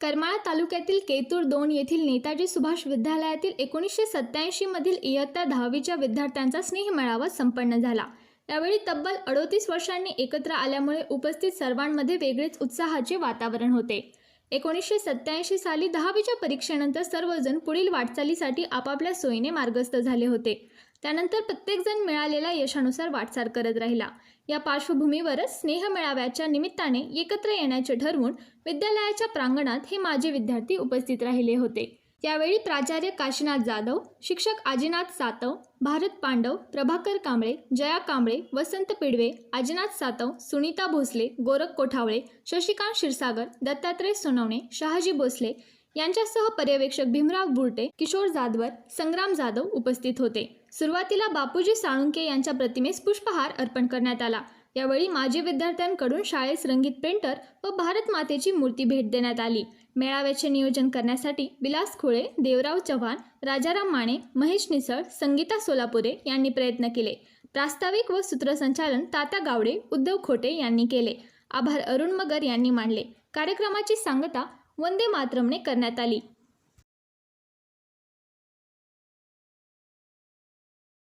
करमाळा तालुक्यातील केतूर दोन येथील नेताजी सुभाष विद्यालयातील एकोणीसशे सत्त्याऐंशीमधील इयत्ता दहावीच्या विद्यार्थ्यांचा स्नेहमेळावा संपन्न झाला. यावेळी तब्बल अडोतीस वर्षांनी एकत्र आल्यामुळे उपस्थित सर्वांमध्ये वेगळेच उत्साहाचे वातावरण होते. एकोणीसशे सत्त्याऐंशी साली दहावीच्या परीक्षेनंतर सर्वजण पुढील वाटचालीसाठी आपापल्या सोयीने मार्गस्थ झाले होते. त्यानंतर प्रत्येकजण मिळालेल्या यशानुसार वाटचाल करत राहिला. या पार्श्वभूमीवरच स्नेह मेळाव्याच्या निमित्ताने एकत्र येण्याचे ठरवून विद्यालयाच्या प्रांगणात हे माजी विद्यार्थी उपस्थित राहिले होते. यावेळी प्राचार्य काशीनाथ जाधव शिक्षक आजीनाथ सातव भारत पांडव प्रभाकर कांबळे जया कांबळे वसंत पिडवे आजीनाथ सातव सुनीता भोसले गोरख कोठावळे शशिकांत क्षीरसागर दत्तात्रय सोनवणे शहाजी भोसले यांच्यासह पर्यवेक्षक भीमराव बुरटे किशोर जाधवर संग्राम जाधव उपस्थित होते. सुरुवातीला बापूजी साळुंके यांच्या प्रतिमेस पुष्पहार अर्पण करण्यात आला. यावेळी माजी विद्यार्थ्यांकडून शाळेस रंगीत पेंटर व भारत मातेची मूर्ती भेट देण्यात आली. मेळाव्याचे नियोजन करण्यासाठी विलास खुळे देवराव चव्हाण राजाराम माने महेश निसळ संगीता सोलापुरे यांनी प्रयत्न केले. प्रास्ताविक व सूत्रसंचालन तात्या गावडे उद्धव खोटे यांनी केले. आभार अरुण मगर यांनी मानले. कार्यक्रमाची सांगता वंदे मातरमने करण्यात आली.